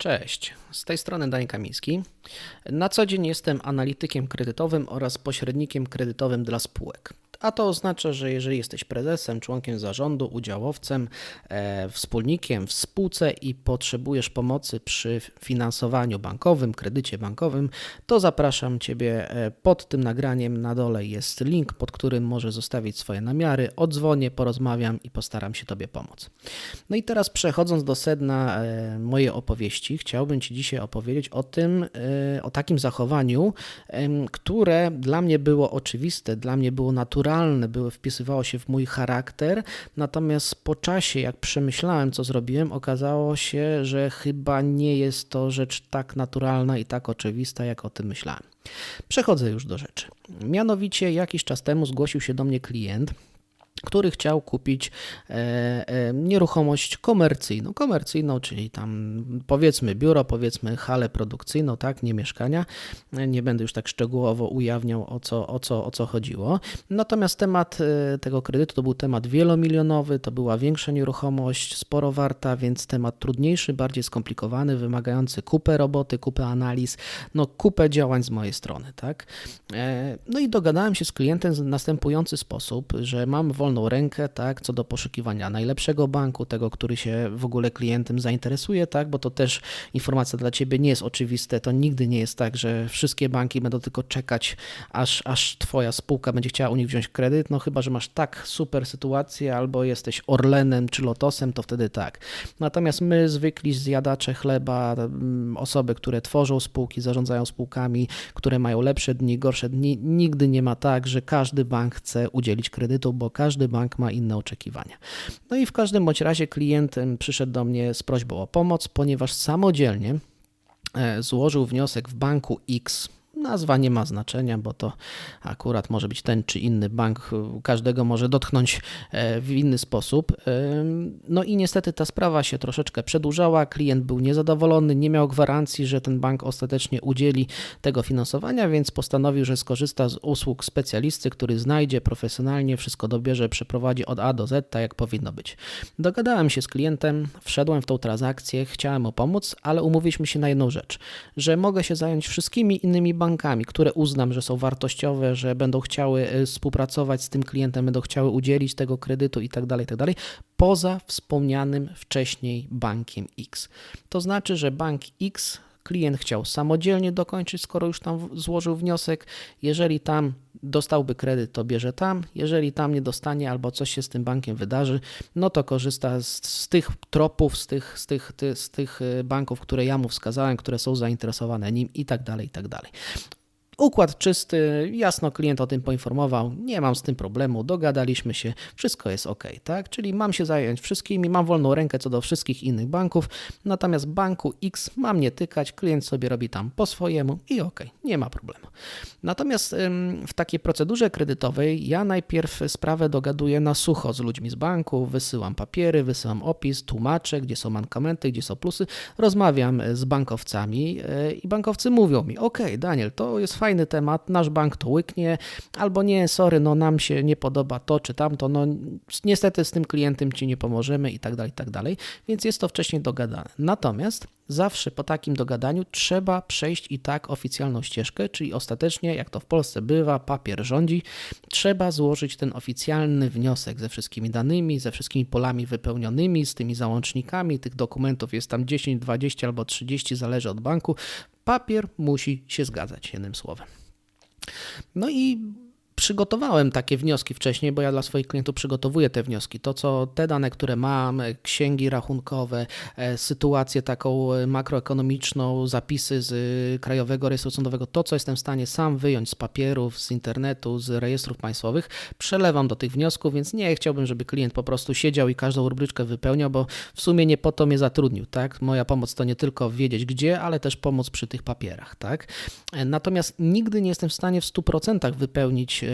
Cześć, z tej strony Daniel Kamiński. Na co dzień jestem analitykiem kredytowym oraz pośrednikiem kredytowym dla spółek. A to oznacza, że jeżeli jesteś prezesem, członkiem zarządu, udziałowcem, e, wspólnikiem w spółce i potrzebujesz pomocy przy finansowaniu bankowym, kredycie bankowym, to zapraszam Ciebie e, pod tym nagraniem. Na dole jest link, pod którym możesz zostawić swoje namiary. Odzwonię, porozmawiam i postaram się Tobie pomóc. No i teraz przechodząc do sedna e, mojej opowieści, chciałbym Ci dzisiaj opowiedzieć o tym, e, o takim zachowaniu, em, które dla mnie było oczywiste, dla mnie było naturalne, były, wpisywało się w mój charakter, natomiast po czasie, jak przemyślałem, co zrobiłem, okazało się, że chyba nie jest to rzecz tak naturalna i tak oczywista, jak o tym myślałem. Przechodzę już do rzeczy. Mianowicie jakiś czas temu zgłosił się do mnie klient, który chciał kupić e, e, nieruchomość komercyjną. Komercyjną, czyli tam powiedzmy biuro, powiedzmy halę produkcyjną, tak, nie mieszkania. E, Nie będę już tak szczegółowo ujawniał o co, o co, o co chodziło. Natomiast temat tego kredytu to był temat wielomilionowy, to była większa nieruchomość, sporo warta, więc temat trudniejszy, bardziej skomplikowany, wymagający kupę roboty, kupę analiz, no kupę działań z mojej strony, tak. No i dogadałem się z klientem w następujący sposób, że mam wolną rękę, tak, co do poszukiwania najlepszego banku, tego, który się w ogóle klientem zainteresuje, tak, bo to też informacja dla Ciebie nie jest oczywiste, to nigdy nie jest tak, że wszystkie banki będą tylko czekać, aż, aż Twoja spółka będzie chciała u nich wziąć kredyt, no chyba, że masz tak super sytuację, albo jesteś Orlenem czy Lotosem, to wtedy tak. Natomiast my, zwykli zjadacze chleba, mm, osoby, które tworzą spółki, zarządzają spółkami, które mają lepsze dni, gorsze dni, nigdy nie ma tak, że każdy bank chce udzielić kredytu, bo każdy bank ma inne oczekiwania. No i w każdym bądź razie klient przyszedł do mnie z prośbą o pomoc, ponieważ samodzielnie e, złożył wniosek w banku X. Nazwa nie ma znaczenia, bo to akurat może być ten czy inny bank, każdego może dotknąć e, w inny sposób. Ym, No i niestety ta sprawa się troszeczkę przedłużała, klient był niezadowolony, nie miał gwarancji, że ten bank ostatecznie udzieli tego finansowania, więc postanowił, że skorzysta z usług specjalisty, który znajdzie profesjonalnie, wszystko dobierze, przeprowadzi od A do Z, tak jak powinno być. Dogadałem się z klientem, wszedłem w tą transakcję, chciałem mu pomóc, ale umówiliśmy się na jedną rzecz, że mogę się zająć wszystkimi innymi bankami, które uznam, że są wartościowe, że będą chciały y, współpracować z tym klientem, będą chciały udzielić tego kredytu i tak dalej, i tak poza wspomnianym wcześniej bankiem X. To znaczy, że bank X klient chciał samodzielnie dokończyć, skoro już tam złożył wniosek. Jeżeli tam dostałby kredyt, to bierze tam. Jeżeli tam nie dostanie albo coś się z tym bankiem wydarzy, no to korzysta z, z tych tropów, z tych, z, tych, ty, z tych y, banków, które ja mu wskazałem, które są zainteresowane nim i tak dalej, i tak dalej. Układ czysty, jasno klient o tym poinformował, nie mam z tym problemu, dogadaliśmy się, wszystko jest ok, tak? Czyli mam się zająć wszystkimi, mam wolną rękę co do wszystkich innych banków, natomiast banku X mam nie tykać, klient sobie robi tam po swojemu i ok, nie ma problemu. Natomiast w takiej procedurze kredytowej ja najpierw sprawę dogaduję na sucho z ludźmi z banku, wysyłam papiery, wysyłam opis, tłumaczę, gdzie są mankamenty, gdzie są plusy, rozmawiam z bankowcami yy, i bankowcy mówią mi, ok, Daniel, to jest fajny temat, nasz bank to łyknie, albo nie, sorry, no nam się nie podoba to czy tamto, no niestety z tym klientem ci nie pomożemy i tak dalej, i tak dalej, więc jest to wcześniej dogadane. Natomiast zawsze po takim dogadaniu trzeba przejść i tak oficjalną ścieżkę, czyli ostatecznie, jak to w Polsce bywa, papier rządzi, trzeba złożyć ten oficjalny wniosek ze wszystkimi danymi, ze wszystkimi polami wypełnionymi, z tymi załącznikami. Tych dokumentów jest tam 10, 20 albo 30, zależy od banku. Papier musi się zgadzać, jednym słowem. No i przygotowałem takie wnioski wcześniej, bo ja dla swoich klientów przygotowuję te wnioski. To, co te dane, które mam, e, księgi rachunkowe, e, sytuację taką e, makroekonomiczną, zapisy z Krajowego Rejestru Sądowego, to, co jestem w stanie sam wyjąć z papierów, z internetu, z rejestrów państwowych, przelewam do tych wniosków, więc nie chciałbym, żeby klient po prostu siedział i każdą rubryczkę wypełniał, bo w sumie nie po to mnie zatrudnił, tak? Moja pomoc to nie tylko wiedzieć gdzie, ale też pomoc przy tych papierach, tak? Natomiast nigdy nie jestem w stanie w 100% wypełnić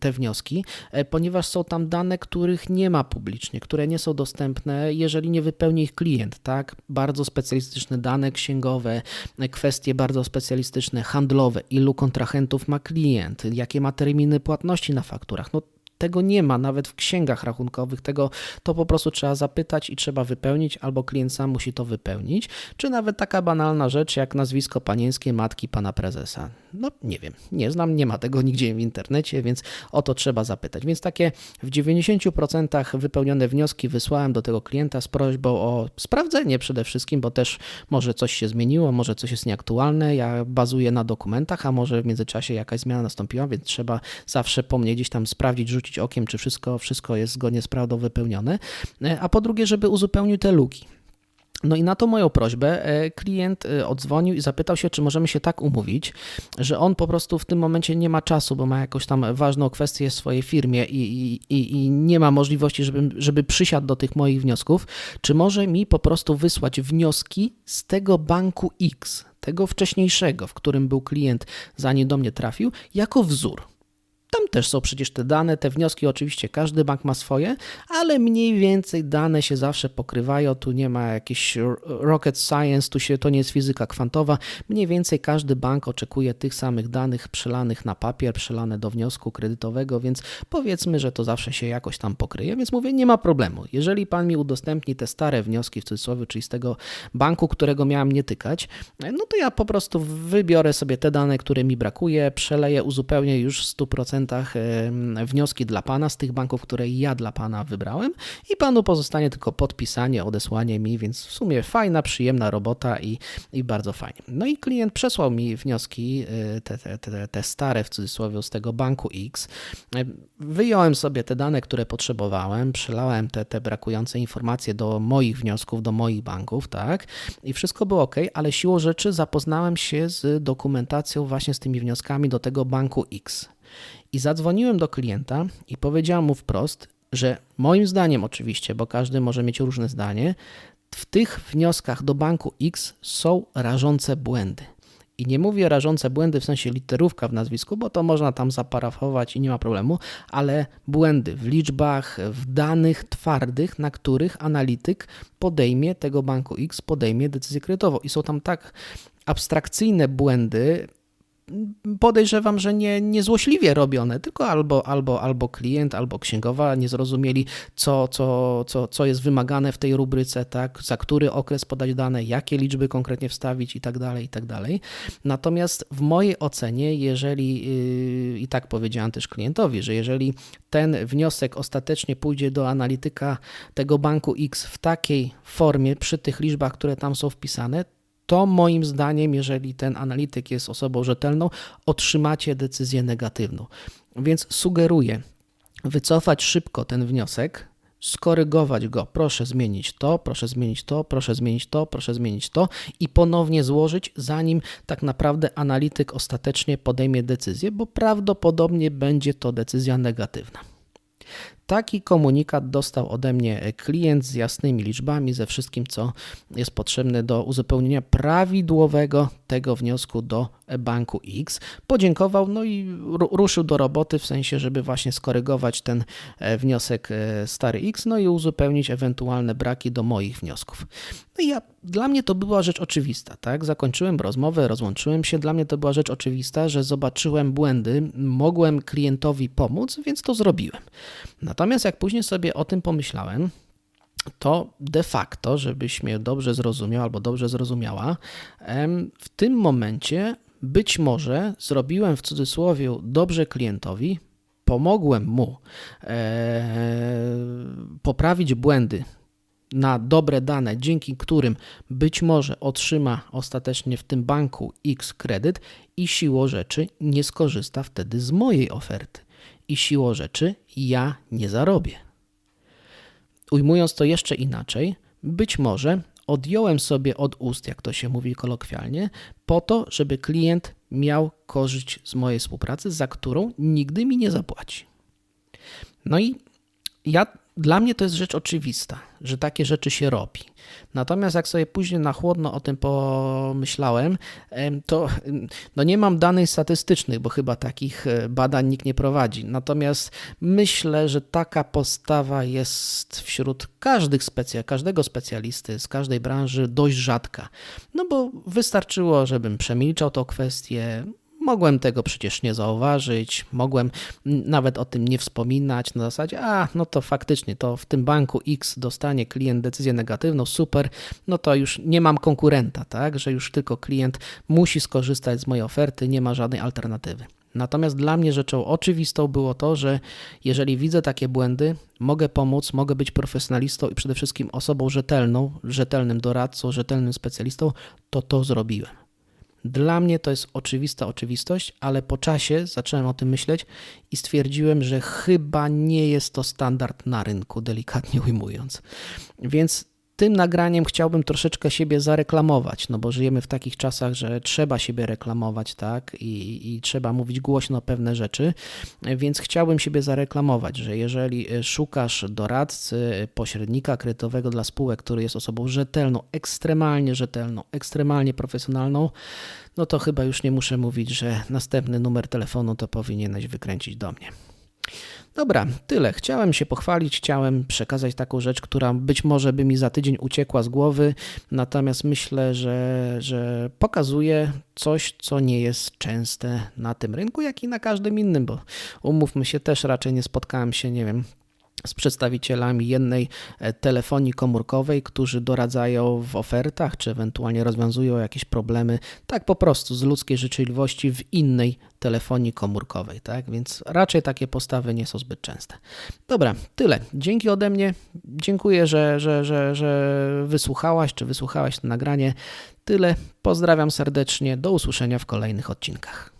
te wnioski, e, ponieważ są tam dane, których nie ma publicznie, które nie są dostępne, jeżeli nie wypełni ich klient, tak? Bardzo specjalistyczne dane księgowe, e, kwestie bardzo specjalistyczne, handlowe, ilu kontrahentów ma klient, jakie ma terminy płatności na fakturach. No Tego nie ma nawet w księgach rachunkowych, tego to po prostu trzeba zapytać i trzeba wypełnić, albo klient sam musi to wypełnić, czy nawet taka banalna rzecz jak nazwisko panieńskie matki pana prezesa. No nie wiem, nie znam, nie ma tego nigdzie w internecie, więc o to trzeba zapytać. Więc takie w 90% wypełnione wnioski wysłałem do tego klienta z prośbą o sprawdzenie przede wszystkim, bo też może coś się zmieniło, może coś jest nieaktualne. Ja bazuję na dokumentach, a może w międzyczasie jakaś zmiana nastąpiła, więc trzeba zawsze po mnie gdzieś tam sprawdzić, rzucić okiem, czy wszystko, wszystko jest zgodnie z prawdą wypełnione. A po drugie, żeby uzupełnił te luki. No i na to moją prośbę e, klient e, odzwonił i zapytał się, czy możemy się tak umówić, że on po prostu w tym momencie nie ma czasu, bo ma jakąś tam ważną kwestię w swojej firmie i, i, i nie ma możliwości, żeby, żeby przysiadł do tych moich wniosków. Czy może mi po prostu wysłać wnioski z tego banku X, tego wcześniejszego, w którym był klient, zanim do mnie trafił, jako wzór? Tam też są przecież te dane, te wnioski, oczywiście każdy bank ma swoje, ale mniej więcej dane się zawsze pokrywają. Tu nie ma jakiejś rocket science, tu się to nie jest fizyka kwantowa. Mniej więcej każdy bank oczekuje tych samych danych przelanych na papier, przelane do wniosku kredytowego, więc powiedzmy, że to zawsze się jakoś tam pokryje. Więc mówię, nie ma problemu. Jeżeli pan mi udostępni te stare wnioski w cudzysłowie, czyli z tego banku, którego miałem nie tykać, no to ja po prostu wybiorę sobie te dane, które mi brakuje, przeleję, uzupełnię już w 100% wnioski dla Pana z tych banków, które ja dla Pana wybrałem i Panu pozostanie tylko podpisanie, odesłanie mi, więc w sumie fajna, przyjemna robota i, i bardzo fajnie. No i klient przesłał mi wnioski, y, te, te, te, te stare w cudzysłowie z tego banku X. Wyjąłem sobie te dane, które potrzebowałem, przelałem te, te brakujące informacje do moich wniosków, do moich banków, tak, i wszystko było ok, ale siłą rzeczy zapoznałem się z dokumentacją właśnie z tymi wnioskami do tego banku X. I zadzwoniłem do klienta i powiedziałem mu wprost, że moim zdaniem oczywiście, bo każdy może mieć różne zdanie, w tych wnioskach do banku X są rażące błędy. I nie mówię rażące błędy w sensie literówka w nazwisku, bo to można tam zaparafować i nie ma problemu, ale błędy w liczbach, w danych twardych, na których analityk podejmie tego banku X, podejmie decyzję kredytową. I są tam tak abstrakcyjne błędy, podejrzewam, że nie, nie złośliwie robione, tylko albo, albo, albo klient, albo księgowa nie zrozumieli, co, co, co, co jest wymagane w tej rubryce, tak, za który okres podać dane, jakie liczby konkretnie wstawić i tak dalej, i tak dalej. Natomiast w mojej ocenie, jeżeli, yy, i tak powiedziałem też klientowi, że jeżeli ten wniosek ostatecznie pójdzie do analityka tego banku X w takiej formie, przy tych liczbach, które tam są wpisane, to moim zdaniem, jeżeli ten analityk jest osobą rzetelną, otrzymacie decyzję negatywną. Więc sugeruję wycofać szybko ten wniosek, skorygować go, proszę zmienić to, proszę zmienić to, proszę zmienić to, proszę zmienić to i ponownie złożyć, zanim tak naprawdę analityk ostatecznie podejmie decyzję, bo prawdopodobnie będzie to decyzja negatywna. Taki komunikat dostał ode mnie klient z jasnymi liczbami, ze wszystkim, co jest potrzebne do uzupełnienia prawidłowego tego wniosku do banku X. Podziękował, no i ruszył do roboty, w sensie, żeby właśnie skorygować ten e, wniosek e, stary X, no i uzupełnić ewentualne braki do moich wniosków. No i ja, dla mnie to była rzecz oczywista, tak? Zakończyłem rozmowę, rozłączyłem się. Dla mnie to była rzecz oczywista, że zobaczyłem błędy, mogłem klientowi pomóc, więc to zrobiłem. Natomiast jak później sobie o tym pomyślałem, to de facto, żebyś mnie dobrze zrozumiał albo dobrze zrozumiała, w tym momencie być może zrobiłem w cudzysłowie dobrze klientowi, pomogłem mu e, poprawić błędy na dobre dane, dzięki którym być może otrzyma ostatecznie w tym banku X kredyt i siłą rzeczy nie skorzysta wtedy z mojej oferty. I siłą rzeczy ja nie zarobię. Ujmując to jeszcze inaczej, być może odjąłem sobie od ust, jak to się mówi kolokwialnie, po to, żeby klient miał korzyść z mojej współpracy, za którą nigdy mi nie zapłaci. No i ja dla mnie to jest rzecz oczywista, że takie rzeczy się robi. Natomiast jak sobie później na chłodno o tym pomyślałem, to no nie mam danych statystycznych, bo chyba takich e, badań nikt nie prowadzi. Natomiast myślę, że taka postawa jest wśród każdych specja, każdego specjalisty z każdej branży dość rzadka. No bo wystarczyło, żebym przemilczał tą kwestię, Mogłem tego przecież nie zauważyć, mogłem nawet o tym nie wspominać na zasadzie, a no to faktycznie to w tym banku X dostanie klient decyzję negatywną, super, no to już nie mam konkurenta, tak, że już tylko klient musi skorzystać z mojej oferty, nie ma żadnej alternatywy. Natomiast dla mnie rzeczą oczywistą było to, że jeżeli widzę takie błędy, mogę pomóc, mogę być profesjonalistą i przede wszystkim osobą rzetelną, rzetelnym doradcą, rzetelnym specjalistą, to to zrobiłem. Dla mnie to jest oczywista oczywistość, ale po czasie zacząłem o tym myśleć i stwierdziłem, że chyba nie jest to standard na rynku, delikatnie ujmując. Więc tym nagraniem chciałbym troszeczkę siebie zareklamować, no bo żyjemy w takich czasach, że trzeba siebie reklamować, tak, i, i trzeba mówić głośno pewne rzeczy, więc chciałbym siebie zareklamować, że jeżeli szukasz doradcy, pośrednika kredytowego dla spółek, który jest osobą rzetelną, ekstremalnie rzetelną, ekstremalnie profesjonalną, no to chyba już nie muszę mówić, że następny numer telefonu to powinieneś wykręcić do mnie. Dobra, tyle. Chciałem się pochwalić, chciałem przekazać taką rzecz, która być może by mi za tydzień uciekła z głowy, natomiast myślę, że, że pokazuje coś, co nie jest częste na tym rynku, jak i na każdym innym, bo umówmy się, też raczej nie spotkałem się, nie wiem, z przedstawicielami jednej e, telefonii komórkowej, którzy doradzają w ofertach, czy ewentualnie rozwiązują jakieś problemy, tak po prostu z ludzkiej życzliwości w innej telefonii komórkowej, tak? Więc raczej takie postawy nie są zbyt częste. Dobra, tyle. Dzięki ode mnie. Dziękuję, że, że, że, że wysłuchałaś, czy wysłuchałaś to nagranie. Tyle. Pozdrawiam serdecznie. Do usłyszenia w kolejnych odcinkach.